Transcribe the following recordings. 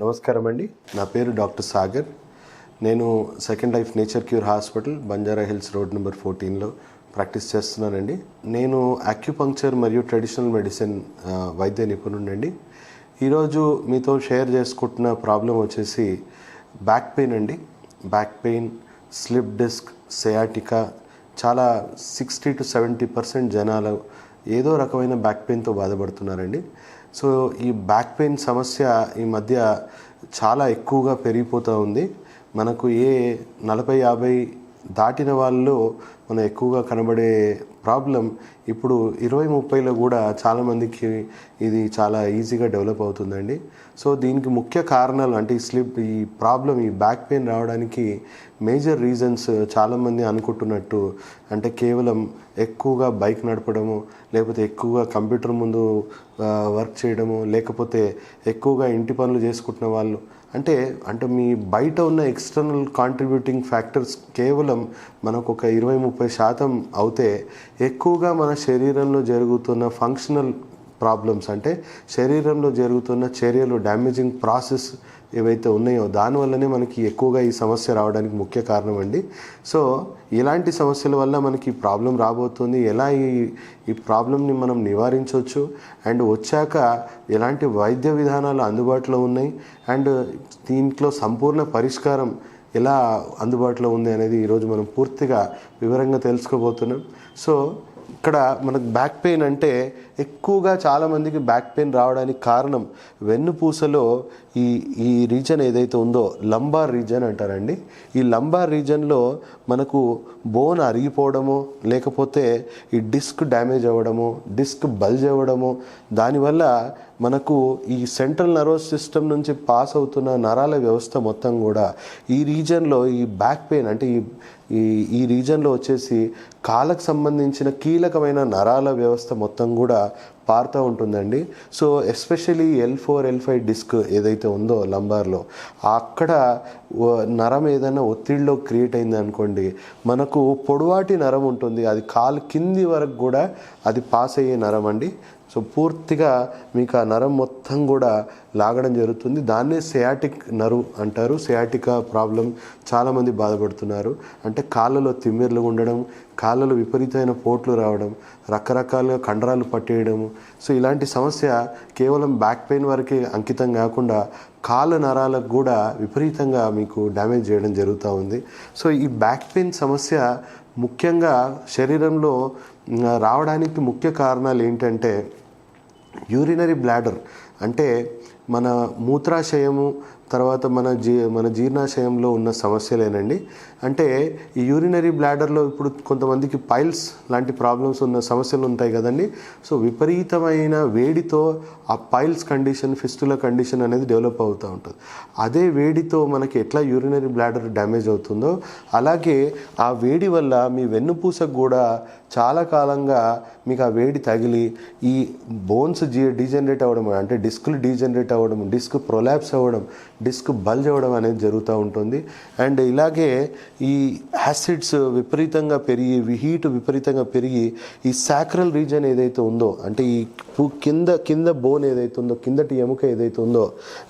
నమస్కారం అండి నా పేరు డాక్టర్ సాగర్. నేను second life nature cure hospital Banjara Hills road number ఫోర్టీన్లో ప్రాక్టీస్ చేస్తున్నానండి. నేను అక్యుపంక్చర్ మరియు ట్రెడిషనల్ మెడిసిన్ వైద్య నిపుణుడండి ఈరోజు మీతో షేర్ చేసుకుంటున్న ప్రాబ్లం వచ్చేసి బ్యాక్ పెయిన్ అండి. Back pain slip disc sciatica చాలా సిక్స్టీ టు సెవెంటీ పర్సెంట్ జనాలు ఏదో రకమైన బ్యాక్ పెయిన్తో బాధపడుతున్నారండి. సో ఈ బ్యాక్ పెయిన్ సమస్య ఈ మధ్య చాలా ఎక్కువగా పెరిగిపోతూ ఉంది. మనకు ఏ నలభై యాభై దాటిన వాళ్ళు మనం ఎక్కువగా కనబడే ప్రాబ్లం ఇప్పుడు ఇరవై ముప్పైలో కూడా చాలామందికి ఇది చాలా ఈజీగా డెవలప్ అవుతుందండి. సో దీనికి ముఖ్య కారణాలు అంటే ఈ స్లిప్ ఈ ప్రాబ్లం ఈ బ్యాక్ పెయిన్ రావడానికి మేజర్ రీజన్స్ చాలామంది అనుకుంటున్నట్టు అంటే కేవలం ఎక్కువగా బైక్ నడపడము లేకపోతే ఎక్కువగా కంప్యూటర్ ముందు వర్క్ చేయడము లేకపోతే ఎక్కువగా ఇంటి పనులు చేసుకుంటున్న వాళ్ళు అంటే అంటే మీ బయట ఉన్న ఎక్స్టర్నల్ కాంట్రిబ్యూటింగ్ ఫ్యాక్టర్స్ కేవలం మనకు ఒక ఇరవై ముప్పై శాతం అవుతే ఎక్కువగా మన శరీరంలో జరుగుతున్న ఫంక్షనల్ ప్రాబ్లమ్స్ అంటే శరీరంలో జరుగుతున్న చర్యలు డ్యామేజింగ్ ప్రాసెస్ ఏవైతే ఉన్నాయో దానివల్లనే మనకి ఎక్కువగా ఈ సమస్య రావడానికి ముఖ్య కారణం అండి. సో ఇలాంటి సమస్యల వల్ల మనకి ప్రాబ్లం రాబోతుంది. ఎలా ఈ ఈ ప్రాబ్లంని మనం నివారించవచ్చు? అండ్ వచ్చాక ఎలాంటి వైద్య విధానాలు అందుబాటులో ఉన్నాయి? అండ్ దీంట్లో సంపూర్ణ పరిష్కారం ఎలా అందుబాటులో ఉంది అనేది ఈరోజు మనం పూర్తిగా వివరంగా తెలుసుకోబోతున్నాం. సో ఇక్కడ మనకు బ్యాక్ పెయిన్ అంటే ఎక్కువగా చాలామందికి బ్యాక్ పెయిన్ రావడానికి కారణం వెన్నుపూసలో ఈ ఈ రీజన్ ఏదైతే ఉందో లంబార్ రీజన్ అంటారండి. ఈ లంబార్ రీజన్లో మనకు బోన్ అరిగిపోవడము లేకపోతే ఈ డిస్క్ డ్యామేజ్ అవ్వడము డిస్క్ బల్జ్ అవ్వడము దానివల్ల మనకు ఈ సెంట్రల్ నర్వస్ సిస్టమ్ నుంచి పాస్ అవుతున్న నరాల వ్యవస్థ మొత్తం కూడా ఈ రీజన్లో ఈ బ్యాక్ పెయిన్ అంటే ఈ ఈ ఈ రీజన్లో వచ్చేసి కాళ్ళకు సంబంధించిన కీలకమైన నరాల వ్యవస్థ మొత్తం కూడా పారుతూ ఉంటుందండి. So especially L four L five disc ఏదైతే ఉందో లంబార్లో అక్కడ నరం ఏదైనా ఒత్తిడిలో క్రియేట్ అయింది అనుకోండి మనకు పొడవాటి నరం ఉంటుంది. అది కాలు కింది వరకు కూడా అది పాస్ అయ్యే నరం అండి. సో పూర్తిగా మీకు ఆ నరం మొత్తం కూడా లాగడం జరుగుతుంది. దాన్నే సియాటిక్ నరు అంటారు. సియాటికా ప్రాబ్లం చాలామంది బాధపడుతున్నారు. అంటే కాళ్ళలో తిమ్మిర్లు ఉండడం కాళ్ళలో విపరీతమైన పోట్లు రావడం రకరకాలుగా కండరాలు పట్టేయడము సో ఇలాంటి సమస్య కేవలం బ్యాక్ పెయిన్ వరకే అంకితం కాకుండా కాళ్ళ నరాలకు కూడా విపరీతంగా మీకు డ్యామేజ్ చేయడం జరుగుతూ ఉంది. సో ఈ బ్యాక్ పెయిన్ సమస్య ముఖ్యంగా శరీరంలో రావడానికి ముఖ్య కారణాలు ఏంటంటే యూరినరీ బ్లాడర్ అంటే మన మూత్రాశయము తర్వాత మన జీ మన జీర్ణాశయంలో ఉన్న సమస్యలేనండి. అంటే ఈ యూరినరీ బ్లాడర్లో ఇప్పుడు కొంతమందికి పైల్స్ లాంటి ప్రాబ్లమ్స్ ఉన్న సమస్యలు ఉంటాయి కదండి. సో విపరీతమైన వేడితో ఆ పైల్స్ కండిషన్ ఫిస్టుల కండిషన్ అనేది డెవలప్ అవుతూ ఉంటుంది. అదే వేడితో మనకి ఎట్లా యూరినరీ బ్లాడర్ డ్యామేజ్ అవుతుందో అలాగే ఆ వేడి వల్ల మీ వెన్నుపూసకు కూడా చాలా కాలంగా మీకు ఆ వేడి తగిలి ఈ బోన్స్ జీ డీజనరేట్ అవ్వడం అంటే డిస్క్లు డీజనరేట్ అవ్వడం డిస్క్ ప్రొలాప్స్ అవ్వడం డిస్క్ బల్జ్ అవ్వడం అనేది జరుగుతూ ఉంటుంది. అండ్ ఇలాగే ఈ యాసిడ్స్ విపరీతంగా పెరిగి హీట్ విపరీతంగా పెరిగి ఈ సాక్రల్ రీజన్ ఏదైతే ఉందో అంటే ఈ కింద కింద బోన్ ఏదైతే ఉందో కిందటి ఎముక ఏదైతే ఉందో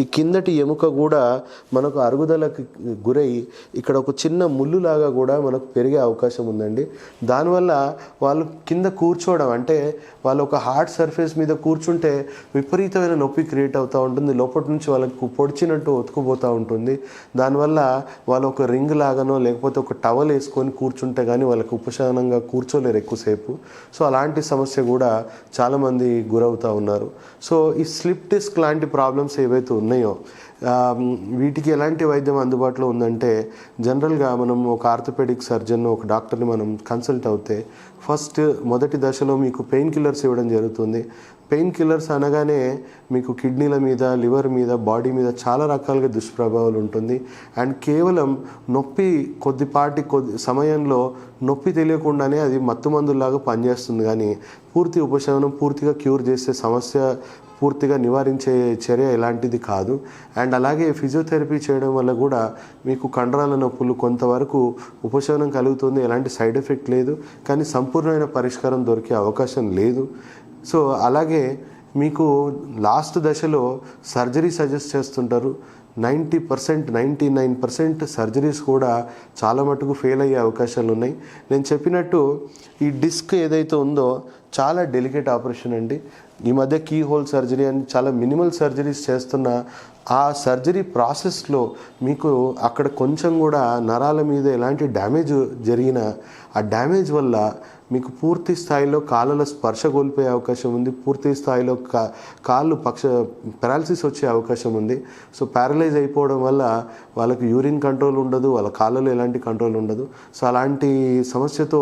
ఈ కిందటి ఎముక కూడా మనకు అరుగుదలకు గురై ఇక్కడ ఒక చిన్న ముళ్ళులాగా కూడా మనకు పెరిగే అవకాశం ఉందండి. దానివల్ల వాళ్ళు కింద కూర్చోవడం అంటే వాళ్ళు ఒక హార్డ్ సర్ఫేస్ మీద కూర్చుంటే విపరీతమైన నొప్పి క్రియేట్ అవుతూ ఉంటుంది. లోపటి నుంచి వాళ్ళకు పొడిచినట్టు ఒతుకుపోతూ ఉంటుంది. దానివల్ల వాళ్ళు ఒక రింగ్ లాగానో లేకపోతే ఒక టవల్ వేసుకొని కూర్చుంటే కానీ వాళ్ళకి ఉపశమనంగా కూర్చోలేరు ఎక్కువసేపు. సో అలాంటి సమస్య కూడా చాలామంది గురవుతూ ఉన్నారు. సో ఈ స్లిప్ డిస్క్ లాంటి ప్రాబ్లమ్స్ ఏవైతే ఉన్నాయో వీటికి ఎలాంటి వైద్యం అందుబాటులో ఉందంటే జనరల్గా మనం ఒక ఆర్థోపెడిక్ సర్జన్ ఒక డాక్టర్ని మనం కన్సల్ట్ అవుతే ఫస్ట్ మొదటి దశలో మీకు పెయిన్ కిల్లర్స్ ఇవ్వడం జరుగుతుంది. పెయిన్ కిల్లర్స్ అనగానే మీకు కిడ్నీల మీద లివర్ మీద బాడీ మీద చాలా రకాలుగా దుష్ప్రభావాలు ఉంటుంది. అండ్ కేవలం నొప్పి కొద్దిపాటి కొద్ది సమయంలో నొప్పి తెలియకుండానే అది మత్తుమందులాగా పనిచేస్తుంది. కానీ పూర్తి ఉపశమనం పూర్తిగా క్యూర్ చేసే సమస్య పూర్తిగా నివారించే చర్య ఎలాంటిది కాదు. అండ్ అలాగే ఫిజియోథెరపీ చేయడం వల్ల కూడా మీకు కండరాల నొప్పులు కొంతవరకు ఉపశమనం కలుగుతుంది. ఎలాంటి సైడ్ ఎఫెక్ట్ లేదు. కానీ సంపూర్ణమైన పరిష్కారం దొరికే అవకాశం లేదు. సో అలాగే మీకు లాస్ట్ దశలో సర్జరీ సజెస్ట్ చేస్తుంటారు. Ninety percent ninety nine percent surgeries కూడా చాలా మటుకు ఫెయిల్ అయ్యే అవకాశాలు ఉన్నాయి. నేను చెప్పినట్టు ఈ డిస్క్ ఏదైతే ఉందో చాలా డెలికేట్ ఆపరేషన్ అండి. ఈ మధ్య కీ హోల్ సర్జరీ అని చాలా మినిమల్ సర్జరీస్ చేస్తున్న ఆ సర్జరీ ప్రాసెస్లో మీకు అక్కడ కొంచెం కూడా నరాల మీద ఎలాంటి డ్యామేజ్ జరిగిన ఆ డ్యామేజ్ వల్ల మీకు పూర్తి స్థాయిలో కాళ్ళల స్పర్శ కోల్పోయే అవకాశం ఉంది పూర్తి స్థాయిలో కా కాళ్ళు పక్ష పెరాలసిస్ వచ్చే అవకాశం ఉంది. సో ప్యారలైజ్ అయిపోవడం వల్ల వాళ్ళకి యూరిన్ కంట్రోల్ ఉండదు వాళ్ళ కాళ్ళలో ఎలాంటి కంట్రోల్ ఉండదు. సో అలాంటి సమస్యతో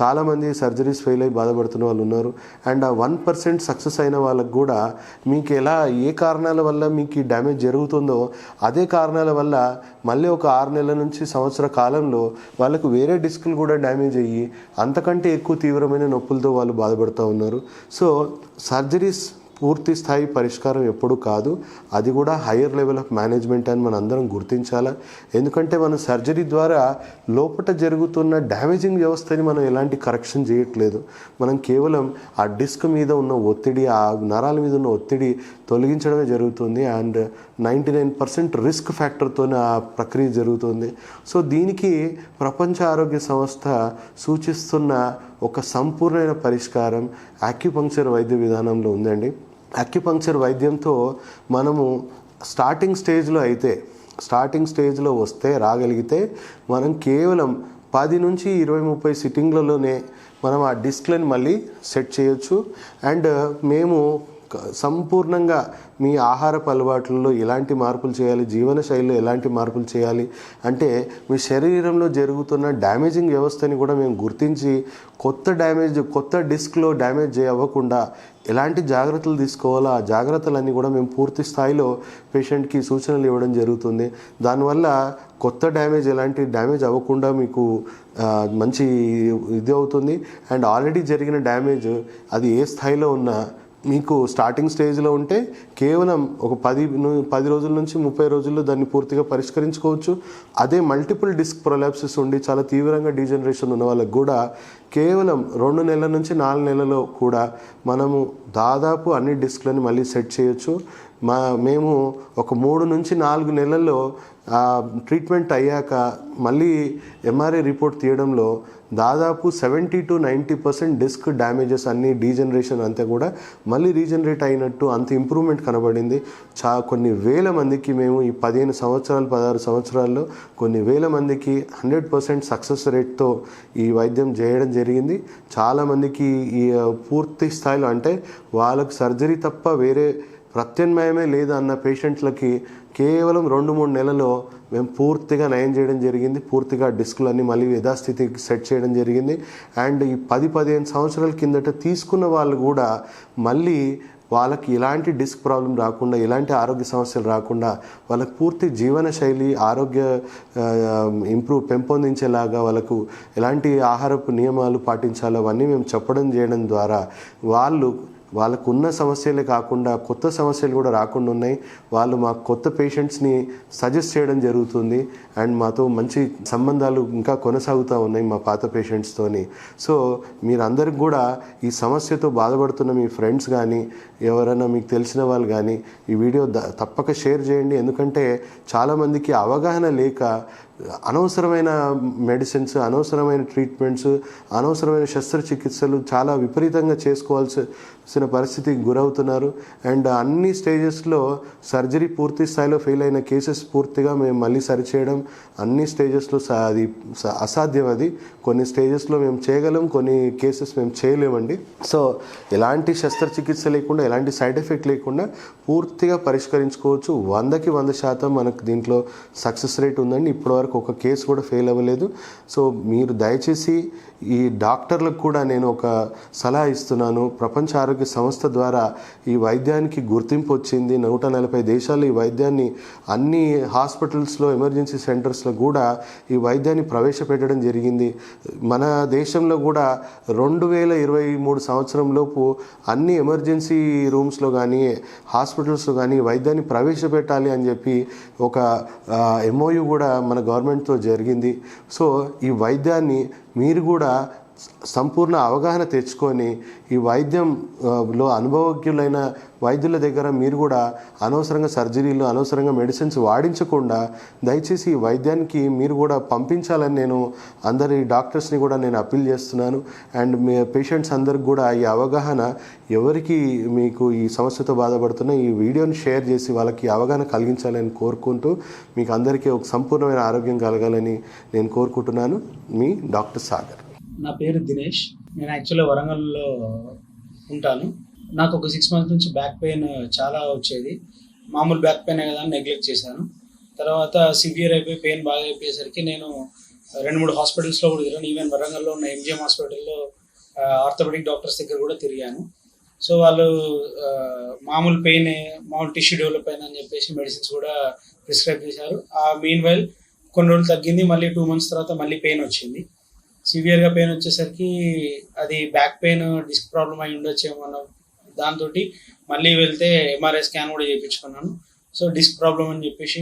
చాలామంది సర్జరీస్ ఫెయిల్ అయి బాధపడుతున్న వాళ్ళు ఉన్నారు. అండ్ ఆ వన్ పర్సెంట్ సక్సెస్ అయిన వాళ్ళకు కూడా మీకు ఎలా ఏ కారణాల వల్ల మీకు ఈ డ్యామేజ్ జరుగుతుందో అదే కారణాల వల్ల మళ్ళీ ఒక ఆరు నెలల నుంచి సంవత్సర కాలంలో వాళ్ళకు వేరే డిస్కులు కూడా డ్యామేజ్ అయ్యి అంతకంటే ఎక్కువ తీవ్రమైన నొప్పులతో వాళ్ళు బాధపడుతూ ఉన్నారు. సో సర్జరీస్ పూర్తి స్థాయి పరిష్కారం ఎప్పుడు కాదు. అది కూడా హయ్యర్ లెవెల్ ఆఫ్ మేనేజ్మెంట్ అని మనం అందరం గుర్తించాలా. ఎందుకంటే మనం సర్జరీ ద్వారా లోపల జరుగుతున్న డ్యామేజింగ్ వ్యవస్థని మనం ఎలాంటి కరెక్షన్ చేయట్లేదు. మనం కేవలం ఆ డిస్క్ మీద ఉన్న ఒత్తిడి ఆ నరాల మీద ఉన్న ఒత్తిడి తొలగించడమే జరుగుతుంది. And ninety nine percent risk ఫ్యాక్టర్తోనే ఆ ప్రక్రియ జరుగుతుంది. సో దీనికి ప్రపంచ ఆరోగ్య సంస్థ సూచిస్తున్న ఒక సంపూర్ణమైన పరిష్కారం అక్యుపంక్చర్ వైద్య విధానంలో ఉందండి. అక్యుపంక్చర్ వైద్యంతో మనము స్టార్టింగ్ స్టేజ్లో అయితే స్టార్టింగ్ స్టేజ్లో వస్తే రాగలిగితే మనం కేవలం పది నుంచి ఇరవై ముప్పై సిట్టింగ్లలోనే మనం ఆ డిస్క్లను మళ్ళీ సెట్ చేయొచ్చు. అండ్ మేము సంపూర్ణంగా మీ ఆహారపు అలవాట్లలో ఎలాంటి మార్పులు చేయాలి? జీవన శైలిలో ఎలాంటి మార్పులు చేయాలి? అంటే మీ శరీరంలో జరుగుతున్న డ్యామేజింగ్ వ్యవస్థని కూడా మేము గుర్తించి కొత్త డ్యామేజ్ కొత్త డిస్క్లో డ్యామేజ్ అవ్వకుండా ఎలాంటి జాగ్రత్తలు తీసుకోవాలో ఆ జాగ్రత్తలన్నీ కూడా మేము పూర్తి స్థాయిలో పేషెంట్కి సూచనలు ఇవ్వడం జరుగుతుంది. దానివల్ల కొత్త డ్యామేజ్ ఎలాంటి డ్యామేజ్ అవ్వకుండా మీకు మంచి ఇది అవుతుంది. అండ్ ఆల్రెడీ జరిగిన డ్యామేజ్ అది ఏ స్థాయిలో ఉన్నా మీకు స్టార్టింగ్ స్టేజ్లో ఉంటే కేవలం ఒక పది పది రోజుల నుంచి ముప్పై రోజుల్లో దాన్ని పూర్తిగా పరిష్కరించుకోవచ్చు. అదే మల్టిపుల్ డిస్క్ ప్రొలాప్సెస్ ఉండి చాలా తీవ్రంగా డీజనరేషన్ ఉన్న వాళ్ళకి కూడా కేవలం రెండు నెలల నుంచి నాలుగు నెలల్లో కూడా మనము దాదాపు అన్ని డిస్క్లను మళ్ళీ సెట్ చేయొచ్చు. మా మేము ఒక మూడు నుంచి నాలుగు నెలల్లో ట్రీట్మెంట్ అయ్యాక మళ్ళీ ఎంఆర్ఐ రిపోర్ట్ తీయడంలో దాదాపు seventy to ninety percent disc damages అన్ని డీజనరేషన్ అంతా కూడా మళ్ళీ రీజనరేట్ అయినట్టు అంత ఇంప్రూవ్మెంట్ కనబడింది. చా కొన్ని వేల మందికి మేము ఈ పదిహేను సంవత్సరాలు పదహారు సంవత్సరాల్లో కొన్ని వేల మందికి హండ్రెడ్ పర్సెంట్ సక్సెస్ రేట్తో ఈ వైద్యం చేయడం జరిగింది చాలామందికి ఈ పూర్తి స్థాయిలో అంటే వాళ్ళకు సర్జరీ తప్ప వేరే ప్రత్యామ్నాయమే లేదు అన్న పేషెంట్లకి కేవలం రెండు మూడు నెలలో మేము పూర్తిగా నయం చేయడం జరిగింది. పూర్తిగా డిస్కులన్నీ మళ్ళీ యథాస్థితికి సెట్ చేయడం జరిగింది. అండ్ ఈ పది పదిహేను సంవత్సరాల కిందట తీసుకున్న వాళ్ళు కూడా మళ్ళీ వాళ్ళకి ఎలాంటి డిస్క్ ప్రాబ్లం రాకుండా ఎలాంటి ఆరోగ్య సమస్యలు రాకుండా వాళ్ళకి పూర్తి జీవన శైలి ఆరోగ్య ఇంప్రూవ్ పెంపొందించేలాగా వాళ్ళకు ఎలాంటి ఆహారపు నియమాలు పాటించాలో అవన్నీ మేము చెప్పడం చేయడం ద్వారా వాళ్ళు వాళ్ళకు ఉన్న సమస్యలే కాకుండా కొత్త సమస్యలు కూడా రాకుండా ఉన్నాయి. వాళ్ళు మా కొత్త పేషెంట్స్ని సజెస్ట్ చేయడం జరుగుతుంది. అండ్ మాతో మంచి సంబంధాలు ఇంకా కొనసాగుతూ ఉన్నాయి మా పాత పేషెంట్స్తోని. సో మీరందరికి కూడా ఈ సమస్యతో బాధపడుతున్న మీ ఫ్రెండ్స్ కానీ ఎవరైనా మీకు తెలిసిన వాళ్ళు కానీ ఈ వీడియో ద- తప్పక షేర్ చేయండి. ఎందుకంటే చాలామందికి అవగాహన లేక అనవసరమైన మెడిసిన్స్ అనవసరమైన ట్రీట్మెంట్స్ అనవసరమైన శస్త్రచికిత్సలు చాలా విపరీతంగా చేసుకోవాల్సిన పరిస్థితికి గురవుతున్నారు. అండ్ అన్ని స్టేజెస్లో సర్జరీ పూర్తి స్థాయిలో ఫెయిల్ అయిన కేసెస్ పూర్తిగా మేము మళ్ళీ సరిచేయడం అన్ని స్టేజెస్లో అది అసాధ్యం అది. కొన్ని స్టేజెస్లో మేము చేయగలం కొన్ని కేసెస్ మేము చేయలేమండి. సో ఎలాంటి శస్త్రచికిత్స లేకుండా ఎలాంటి సైడ్ ఎఫెక్ట్ లేకుండా పూర్తిగా పరిష్కరించుకోవచ్చు. వందకి వంద శాతం మనకు దీంట్లో సక్సెస్ రేట్ ఉందండి. ఇప్పటివరకు ఒక కేసు కూడా ఫెయిల్ అవ్వలేదు. సో మీరు దయచేసి ఈ డాక్టర్లకు కూడా నేను ఒక సలహా ఇస్తున్నాను. ప్రపంచ ఆరోగ్య సంస్థ ద్వారా ఈ వైద్యానికి గుర్తింపు వచ్చింది. నూట నలభై దేశాల్లో ఈ వైద్యాన్ని అన్ని హాస్పిటల్స్లో ఎమర్జెన్సీ సెంటర్స్లో కూడా ఈ వైద్యాన్ని ప్రవేశపెట్టడం జరిగింది. మన దేశంలో కూడా రెండు వేల ఇరవై మూడు సంవత్సరంలోపు అన్ని ఎమర్జెన్సీ రూమ్స్లో కానీ హాస్పిటల్స్లో కానీ వైద్యాన్ని ప్రవేశపెట్టాలి అని చెప్పి ఒక ఎంఓయు కూడా మన గవర్నమెంట్తో జరిగింది. సో ఈ వైద్యాన్ని మీరు కూడా సంపూర్ణ అవగాహన తెచ్చుకొని ఈ వైద్యం లో అనుభవజ్ఞులైన వైద్యుల దగ్గర మీరు కూడా అనవసరంగా సర్జరీలు అనవసరంగా మెడిసిన్స్ వాడించకుండా దయచేసి ఈ వైద్యానికి మీరు కూడా పంపించాలని నేను అందరి డాక్టర్స్ని కూడా నేను అప్పీల్ చేస్తున్నాను. అండ్ మీ పేషెంట్స్ అందరికి కూడా ఈ అవగాహన ఎవరికి మీకు ఈ సమస్యతో బాధపడుతున్న ఈ వీడియోని షేర్ చేసి వాళ్ళకి అవగాహన కలిగించాలని కోరుకుంటూ మీకు అందరికీ ఒక సంపూర్ణమైన ఆరోగ్యం కలగాలని నేను కోరుకుంటున్నాను. మీ డాక్టర్ సాగర్. నా పేరు దినేష్. నేను యాక్చువల్గా వరంగల్లో ఉంటాను. నాకు ఒక సిక్స్ మంత్స్ నుంచి బ్యాక్ పెయిన్ చాలా వచ్చేది. మామూలు బ్యాక్ పెయిన్ కదా అని నెగ్లెక్ట్ చేశాను. తర్వాత సివియర్ అయిపోయి పెయిన్ బాగా అయిపోయేసరికి నేను రెండు మూడు హాస్పిటల్స్లో కూడా తిరిగాను. ఈవెన్ వరంగల్లో ఉన్న ఎంజిఎం హాస్పిటల్లో ఆర్థోపెడిక్ డాక్టర్స్ దగ్గర కూడా తిరిగాను. సో వాళ్ళు మామూలు పెయిన్ మామూలు టిష్యూ డెవలప్ అయిందని చెప్పేసి మెడిసిన్స్ కూడా ప్రిస్క్రైబ్ చేశారు. ఆ మెయిన్ వైల్ కొన్ని రోజులు తగ్గింది. మళ్ళీ టూ మంత్స్ తర్వాత మళ్ళీ పెయిన్ వచ్చింది. సివియర్గా పెయిన్ వచ్చేసరికి అది బ్యాక్ పెయిన్ డిస్క్ ప్రాబ్లం అయి ఉండొచ్చేమో అన్న దాంతో మళ్ళీ వెళ్తే ఎంఆర్ఐ స్కాన్ కూడా చేయించుకున్నాను సో డిస్క్ ప్రాబ్లం అని చెప్పేసి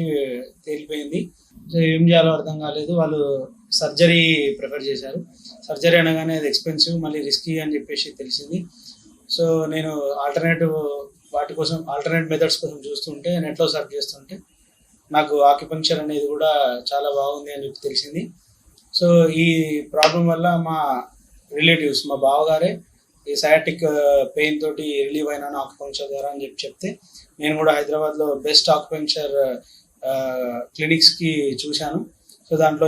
తేలిపోయింది. సో ఏం చేయాలో అర్థం కాలేదు. వాళ్ళు సర్జరీ ప్రిఫర్ చేశారు. సర్జరీ అనగానే అది ఎక్స్పెన్సివ్ మళ్ళీ రిస్కీ అని చెప్పేసి తెలిసింది. సో నేను ఆల్టర్నేటివ్ వాటి కోసం ఆల్టర్నేట్ మెథడ్స్ కోసం చూస్తుంటే నెట్లో సర్చ్ చేస్తుంటే నాకు ఆక్యుపంక్చర్ అనేది కూడా చాలా బాగుంది అని చెప్పి తెలిసింది. సో ఈ ప్రాబ్లం వల్ల మా రిలేటివ్స్ మా బావగారే ఈ సయాటిక్ పెయిన్ uh, తోటి రిలీవ్ అయినాను ఆక్యుపంక్చర్ ద్వారా అని చెప్పి చెప్తే నేను కూడా హైదరాబాద్లో బెస్ట్ ఆక్యుపంక్చర్ క్లినిక్స్కి చూశాను. సో దాంట్లో